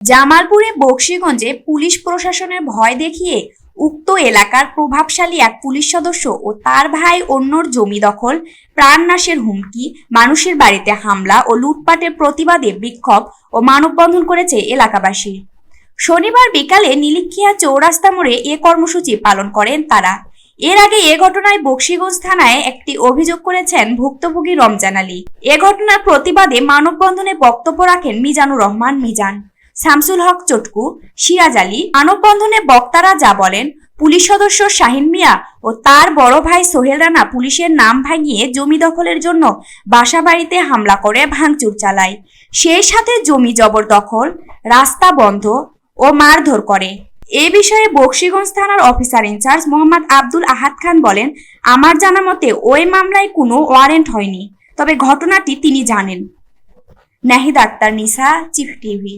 জামালপুরে বক্সিগঞ্জে পুলিশ প্রশাসনের ভয় দেখিয়ে উক্ত এলাকার প্রভাবশালী এক পুলিশ সদস্য ও তার ভাই অন্যর জমি দখল, প্রাণনাশের হুমকি, মানুষের বাড়িতে হামলা ও লুটপাটের প্রতিবাদে বিক্ষোভ ও মানববন্ধন করেছে এলাকাবাসী। শনিবার বিকালে নীলিখিয়া চৌরাস্তা মোড়ে এ কর্মসূচি পালন করেন তারা। এর আগে এ ঘটনায় বক্সিগঞ্জ থানায় একটি অভিযোগ করেছেন ভুক্তভোগী রমজান আলী। এ ঘটনার প্রতিবাদে মানববন্ধনে বক্তব্য রাখেন মিজানুর রহমান মিজান। শামসুল হক চটকু, সিরাজ আলী, মানববন্ধনে বক্তারা যা বলেন, পুলিশ সদস্য শাহিন মিয়া ও তার বড় ভাই সোহেল রানা পুলিশের নাম ভাঙিয়ে জমি দখলের জন্য বাসা বাড়িতে হামলা করে, ভাঙচুর চালায়। সেই সাথে জমি জবরদখল রাস্তা বন্ধ ও মারধর করে। এ বিষয়ে বক্সিগঞ্জ থানার officer in charge Mohammad Abdul Ahad Khan বলেন, আমার জানা মতে ওই মামলায় কোনো ওয়ারেন্ট হয়নি। তবে ঘটনাটি তিনি জানেন। নাহিদ আক্তার, নিসা, চিফ টিভি।